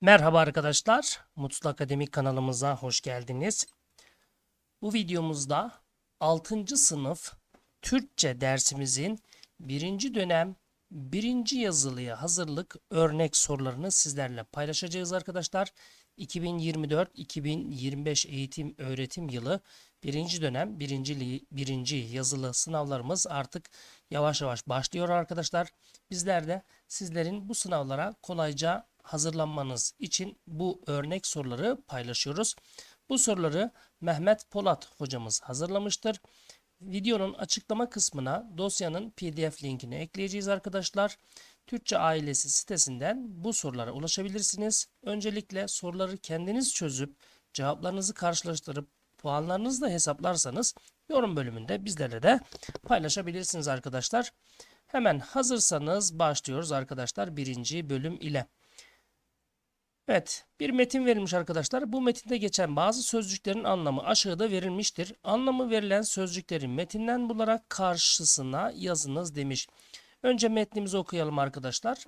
Merhaba arkadaşlar, Mutlu Akademik kanalımıza hoş geldiniz. Bu videomuzda 6. sınıf Türkçe dersimizin 1. dönem 1. yazılıya hazırlık örnek sorularını sizlerle paylaşacağız arkadaşlar. 2024-2025 eğitim öğretim yılı 1. dönem 1. 1. yazılı sınavlarımız artık yavaş yavaş başlıyor arkadaşlar. Bizler de sizlerin bu sınavlara kolayca hazırlanmanız için bu örnek soruları paylaşıyoruz. Bu soruları Mehmet Polat hocamız hazırlamıştır. Videonun açıklama kısmına dosyanın PDF linkini ekleyeceğiz arkadaşlar. Türkçe Ailesi sitesinden bu sorulara ulaşabilirsiniz. Öncelikle soruları kendiniz çözüp cevaplarınızı karşılaştırıp puanlarınızı da hesaplarsanız yorum bölümünde bizlerle de paylaşabilirsiniz arkadaşlar. Hemen hazırsanız başlıyoruz arkadaşlar birinci bölüm ile. Evet, bir metin verilmiş arkadaşlar. Bu metinde geçen bazı sözcüklerin anlamı aşağıda verilmiştir. Anlamı verilen sözcükleri metinden bularak karşısına yazınız demiş. Önce metnimizi okuyalım arkadaşlar.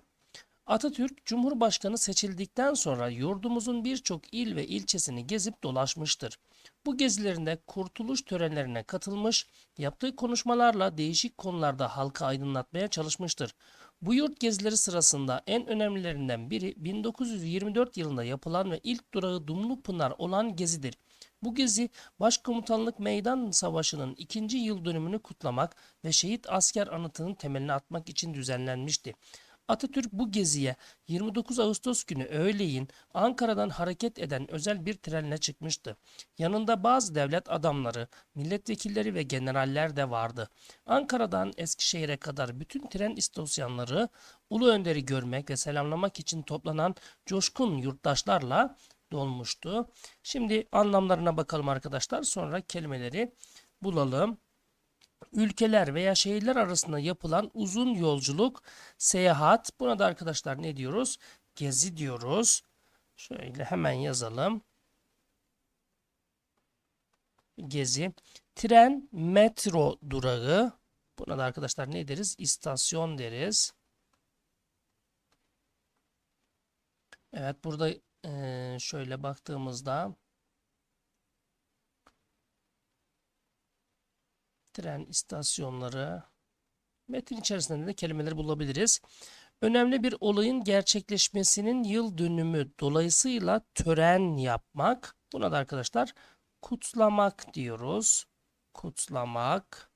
Atatürk Cumhurbaşkanı seçildikten sonra yurdumuzun birçok il ve ilçesini gezip dolaşmıştır. Bu gezilerinde kurtuluş törenlerine katılmış, yaptığı konuşmalarla değişik konularda halka aydınlatmaya çalışmıştır. Bu yurt gezileri sırasında en önemlilerinden biri 1924 yılında yapılan ve ilk durağı Dumlupınar olan gezidir. Bu gezi Başkomutanlık Meydan Savaşı'nın ikinci yıl dönümünü kutlamak ve şehit asker anıtının temelini atmak için düzenlenmişti. Atatürk bu geziye 29 Ağustos günü öğleyin Ankara'dan hareket eden özel bir trenle çıkmıştı. Yanında bazı devlet adamları, milletvekilleri ve generaller de vardı. Ankara'dan Eskişehir'e kadar bütün tren istasyonları Ulu Önder'i görmek ve selamlamak için toplanan coşkun yurttaşlarla dolmuştu. Şimdi anlamlarına bakalım arkadaşlar. Sonra kelimeleri bulalım ülkeler veya şehirler arasında yapılan uzun yolculuk, seyahat. Buna da arkadaşlar ne diyoruz? Gezi diyoruz. Şöyle hemen yazalım. Gezi. Tren, metro durağı. Buna da arkadaşlar ne deriz? İstasyon deriz. Evet burada şöyle baktığımızda tren istasyonları metin içerisinde de kelimeleri bulabiliriz. Önemli bir olayın gerçekleşmesinin yıl dönümü dolayısıyla tören yapmak. Buna da arkadaşlar kutlamak diyoruz. Kutlamak.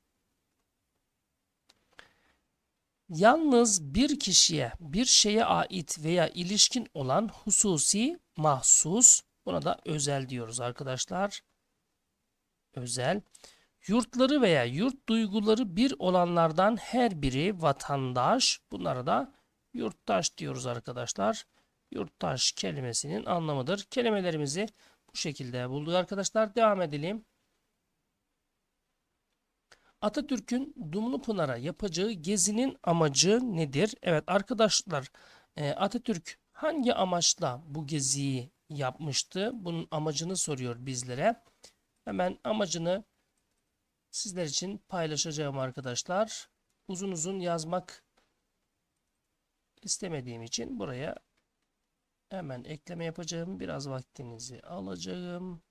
Yalnız bir kişiye, bir şeye ait veya ilişkin olan hususi, mahsus. Buna da özel diyoruz arkadaşlar. Özel. Yurtları veya yurt duyguları bir olanlardan her biri vatandaş. Bunlara da yurttaş diyoruz arkadaşlar. Yurttaş kelimesinin anlamıdır. Kelimelerimizi bu şekilde bulduk arkadaşlar. Devam edelim. Atatürk'ün Dumlupınar'a yapacağı gezinin amacı nedir? Evet arkadaşlar e, Atatürk hangi amaçla bu geziyi yapmıştı? Bunun amacını soruyor bizlere. Hemen amacını sizler için paylaşacağım arkadaşlar. Uzun uzun yazmak istemediğim için buraya hemen ekleme yapacağım. Biraz vaktinizi alacağım.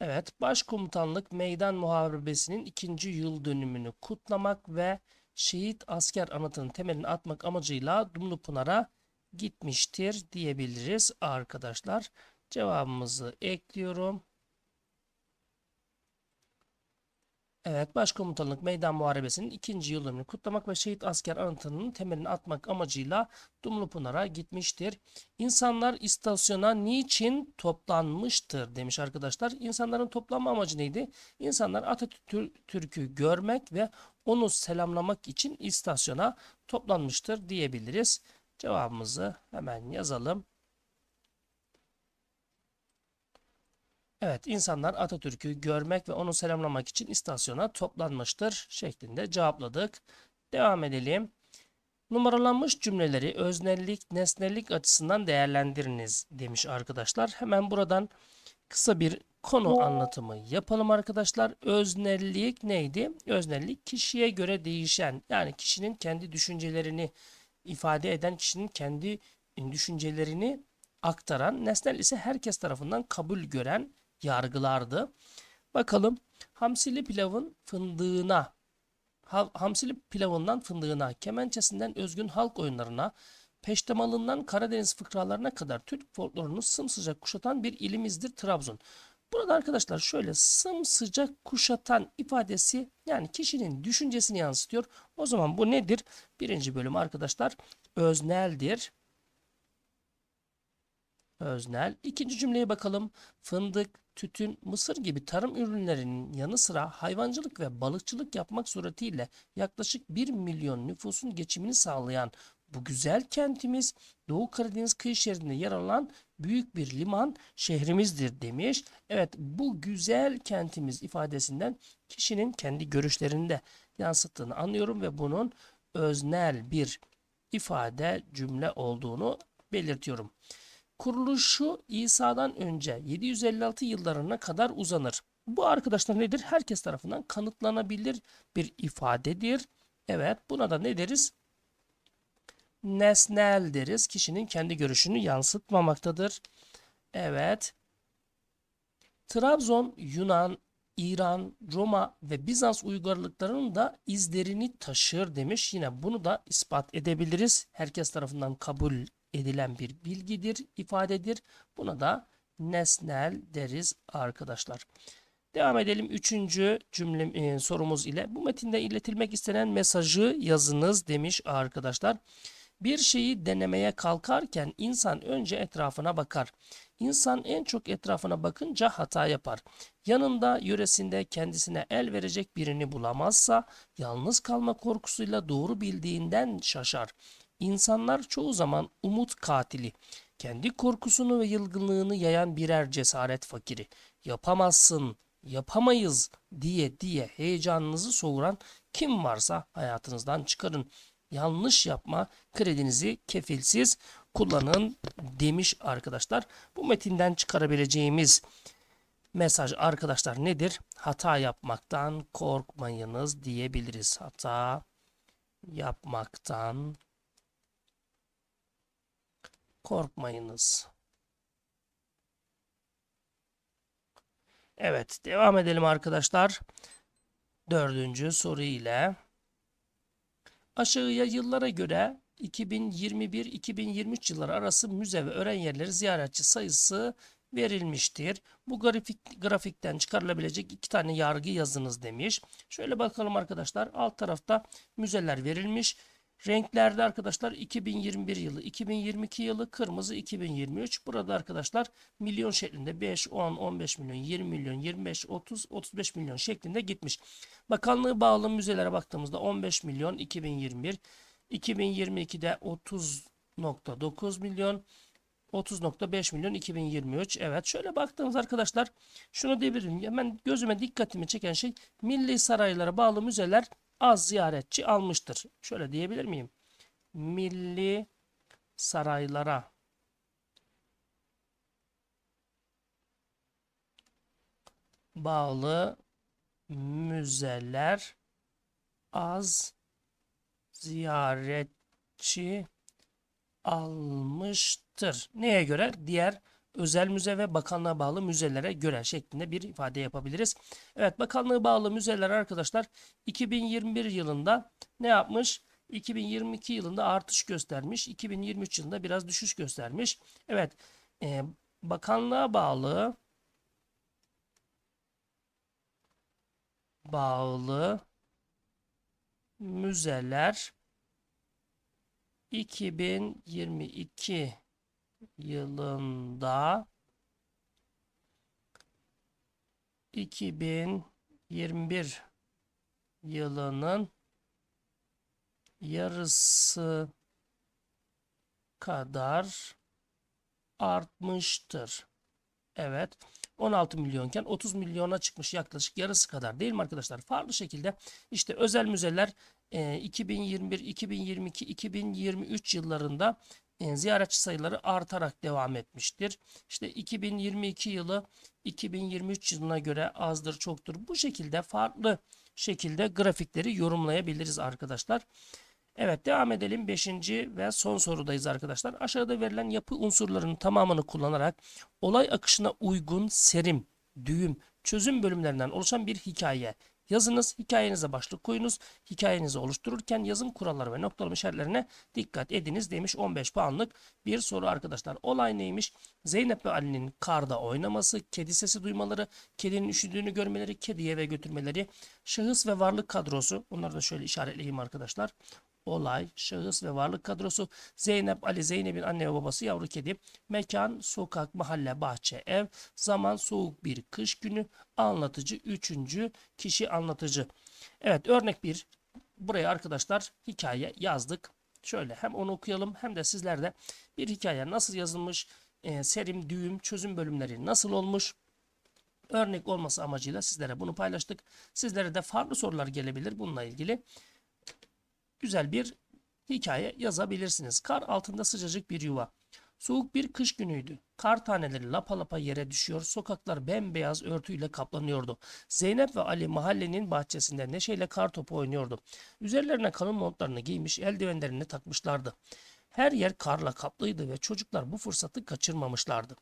Evet, Başkomutanlık Meydan Muharebesi'nin ikinci yıl dönümünü kutlamak ve şehit asker anıtının temelini atmak amacıyla Dumlupınar'a gitmiştir diyebiliriz arkadaşlar. Cevabımızı ekliyorum. Evet, Başkomutanlık Meydan Muharebesi'nin ikinci yıl dönümünü kutlamak ve şehit asker anıtının temelini atmak amacıyla Dumlupınar'a gitmiştir. İnsanlar istasyona niçin toplanmıştır demiş arkadaşlar. İnsanların toplanma amacı neydi? İnsanlar Atatürk'ü görmek ve onu selamlamak için istasyona toplanmıştır diyebiliriz. Cevabımızı hemen yazalım. Evet, insanlar Atatürk'ü görmek ve onu selamlamak için istasyona toplanmıştır şeklinde cevapladık. Devam edelim. Numaralanmış cümleleri öznellik, nesnellik açısından değerlendiriniz demiş arkadaşlar. Hemen buradan kısa bir konu anlatımı yapalım arkadaşlar. Öznellik neydi? Öznellik kişiye göre değişen yani kişinin kendi düşüncelerini ifade eden kişinin kendi düşüncelerini aktaran nesnel ise herkes tarafından kabul gören yargılardı. Bakalım hamsili pilavın fındığına ha- hamsili pilavından fındığına, kemençesinden özgün halk oyunlarına, peştemalından Karadeniz fıkralarına kadar Türk folklorunu sımsıcak kuşatan bir ilimizdir Trabzon. Burada arkadaşlar şöyle sımsıcak kuşatan ifadesi yani kişinin düşüncesini yansıtıyor. O zaman bu nedir? Birinci bölüm arkadaşlar özneldir. Öznel. İkinci cümleye bakalım. Fındık, tütün, mısır gibi tarım ürünlerinin yanı sıra hayvancılık ve balıkçılık yapmak suretiyle yaklaşık 1 milyon nüfusun geçimini sağlayan bu güzel kentimiz Doğu Karadeniz kıyı şeridinde yer alan büyük bir liman şehrimizdir demiş. Evet bu güzel kentimiz ifadesinden kişinin kendi görüşlerini de yansıttığını anlıyorum ve bunun öznel bir ifade cümle olduğunu belirtiyorum. Kuruluşu İsa'dan önce 756 yıllarına kadar uzanır. Bu arkadaşlar nedir? Herkes tarafından kanıtlanabilir bir ifadedir. Evet buna da ne deriz? Nesnel deriz. Kişinin kendi görüşünü yansıtmamaktadır. Evet. Trabzon, Yunan, İran, Roma ve Bizans uygarlıklarının da izlerini taşır demiş. Yine bunu da ispat edebiliriz. Herkes tarafından kabul edilen bir bilgidir, ifadedir. Buna da nesnel deriz arkadaşlar. Devam edelim üçüncü cümle e, sorumuz ile. Bu metinde iletilmek istenen mesajı yazınız demiş arkadaşlar. Bir şeyi denemeye kalkarken insan önce etrafına bakar. İnsan en çok etrafına bakınca hata yapar. Yanında, yöresinde kendisine el verecek birini bulamazsa yalnız kalma korkusuyla doğru bildiğinden şaşar. İnsanlar çoğu zaman umut katili, kendi korkusunu ve yılgınlığını yayan birer cesaret fakiri. Yapamazsın, yapamayız diye diye heyecanınızı soğuran kim varsa hayatınızdan çıkarın. Yanlış yapma kredinizi kefilsiz kullanın demiş arkadaşlar. Bu metinden çıkarabileceğimiz mesaj arkadaşlar nedir? Hata yapmaktan korkmayınız diyebiliriz. Hata yapmaktan korkmayınız. Evet, devam edelim arkadaşlar. Dördüncü soru ile. Aşağıya yıllara göre 2021-2023 yılları arası müze ve öğren yerleri ziyaretçi sayısı verilmiştir. Bu grafik, grafikten çıkarılabilecek iki tane yargı yazınız demiş. Şöyle bakalım arkadaşlar. Alt tarafta müzeler verilmiş. Renklerde arkadaşlar 2021 yılı, 2022 yılı, kırmızı 2023. Burada arkadaşlar milyon şeklinde 5, 10, 15 milyon, 20 milyon, 25, 30, 35 milyon şeklinde gitmiş. Bakanlığı bağlı müzelere baktığımızda 15 milyon 2021, 2022'de 30.9 milyon, 30.5 milyon 2023. Evet şöyle baktığımız arkadaşlar şunu diyebilirim. Hemen gözüme dikkatimi çeken şey milli saraylara bağlı müzeler az ziyaretçi almıştır. Şöyle diyebilir miyim? Milli saraylara bağlı müzeler az ziyaretçi almıştır. Neye göre? Diğer özel müze ve bakanlığa bağlı müzelere göre şeklinde bir ifade yapabiliriz. Evet bakanlığı bağlı müzeler arkadaşlar 2021 yılında ne yapmış? 2022 yılında artış göstermiş. 2023 yılında biraz düşüş göstermiş. Evet e, bakanlığa bağlı bağlı müzeler 2022 yılında 2021 yılının yarısı kadar artmıştır. Evet. 16 milyonken 30 milyona çıkmış yaklaşık yarısı kadar değil mi arkadaşlar? Farklı şekilde işte özel müzeler e, 2021, 2022, 2023 yıllarında ziyaretçi sayıları artarak devam etmiştir. İşte 2022 yılı 2023 yılına göre azdır çoktur. Bu şekilde farklı şekilde grafikleri yorumlayabiliriz arkadaşlar. Evet devam edelim. Beşinci ve son sorudayız arkadaşlar. Aşağıda verilen yapı unsurlarının tamamını kullanarak olay akışına uygun serim, düğüm, çözüm bölümlerinden oluşan bir hikaye yazınız. Hikayenize başlık koyunuz. Hikayenizi oluştururken yazım kuralları ve noktalama işaretlerine dikkat ediniz demiş 15 puanlık bir soru arkadaşlar. Olay neymiş? Zeynep ve Ali'nin karda oynaması, kedi sesi duymaları, kedinin üşüdüğünü görmeleri, kediyi eve götürmeleri, şahıs ve varlık kadrosu. Bunları da şöyle işaretleyeyim arkadaşlar olay, şahıs ve varlık kadrosu, Zeynep, Ali, Zeynep'in anne ve babası, yavru kedi, mekan, sokak, mahalle, bahçe, ev, zaman, soğuk bir kış günü, anlatıcı, üçüncü kişi anlatıcı. Evet örnek bir, buraya arkadaşlar hikaye yazdık. Şöyle hem onu okuyalım hem de sizler bir hikaye. Nasıl yazılmış, e, serim, düğüm, çözüm bölümleri nasıl olmuş, örnek olması amacıyla sizlere bunu paylaştık. Sizlere de farklı sorular gelebilir bununla ilgili güzel bir hikaye yazabilirsiniz. Kar altında sıcacık bir yuva. Soğuk bir kış günüydü. Kar taneleri lapa lapa yere düşüyor. Sokaklar bembeyaz örtüyle kaplanıyordu. Zeynep ve Ali mahallenin bahçesinde neşeyle kar topu oynuyordu. Üzerlerine kalın montlarını giymiş, eldivenlerini takmışlardı. Her yer karla kaplıydı ve çocuklar bu fırsatı kaçırmamışlardı.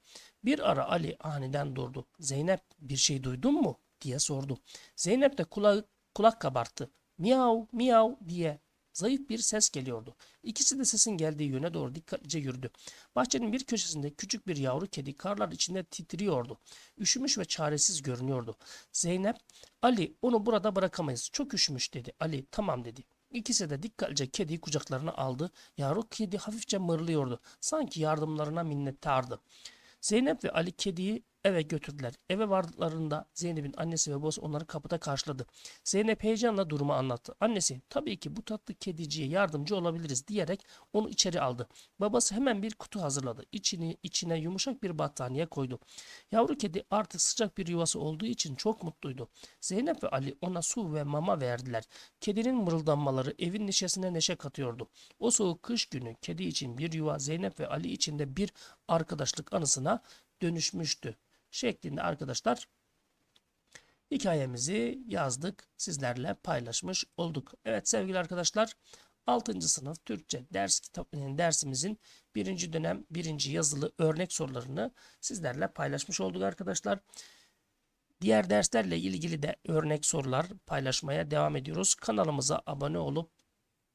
Bir ara Ali aniden durdu. Zeynep bir şey duydun mu? diye sordu. Zeynep de kulak, kulak kabarttı. Miyav miyav diye Zayıf bir ses geliyordu. İkisi de sesin geldiği yöne doğru dikkatlice yürüdü. Bahçenin bir köşesinde küçük bir yavru kedi karlar içinde titriyordu. Üşümüş ve çaresiz görünüyordu. Zeynep, Ali onu burada bırakamayız. Çok üşümüş dedi. Ali tamam dedi. İkisi de dikkatlice kediyi kucaklarına aldı. Yavru kedi hafifçe mırlıyordu. Sanki yardımlarına minnettardı. Zeynep ve Ali kediyi eve götürdüler. Eve vardıklarında Zeynep'in annesi ve babası onları kapıda karşıladı. Zeynep heyecanla durumu anlattı. Annesi tabii ki bu tatlı kediciye yardımcı olabiliriz diyerek onu içeri aldı. Babası hemen bir kutu hazırladı. İçini içine yumuşak bir battaniye koydu. Yavru kedi artık sıcak bir yuvası olduğu için çok mutluydu. Zeynep ve Ali ona su ve mama verdiler. Kedinin mırıldanmaları evin neşesine neşe katıyordu. O soğuk kış günü kedi için bir yuva, Zeynep ve Ali için de bir arkadaşlık anısına dönüşmüştü şeklinde arkadaşlar hikayemizi yazdık. Sizlerle paylaşmış olduk. Evet sevgili arkadaşlar 6. sınıf Türkçe ders kitap dersimizin birinci dönem birinci yazılı örnek sorularını sizlerle paylaşmış olduk arkadaşlar. Diğer derslerle ilgili de örnek sorular paylaşmaya devam ediyoruz. Kanalımıza abone olup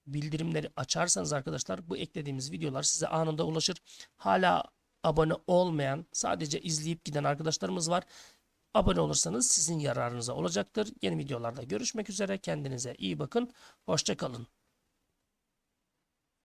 bildirimleri açarsanız arkadaşlar bu eklediğimiz videolar size anında ulaşır. Hala abone olmayan sadece izleyip giden arkadaşlarımız var. Abone olursanız sizin yararınıza olacaktır. Yeni videolarda görüşmek üzere. Kendinize iyi bakın. Hoşçakalın.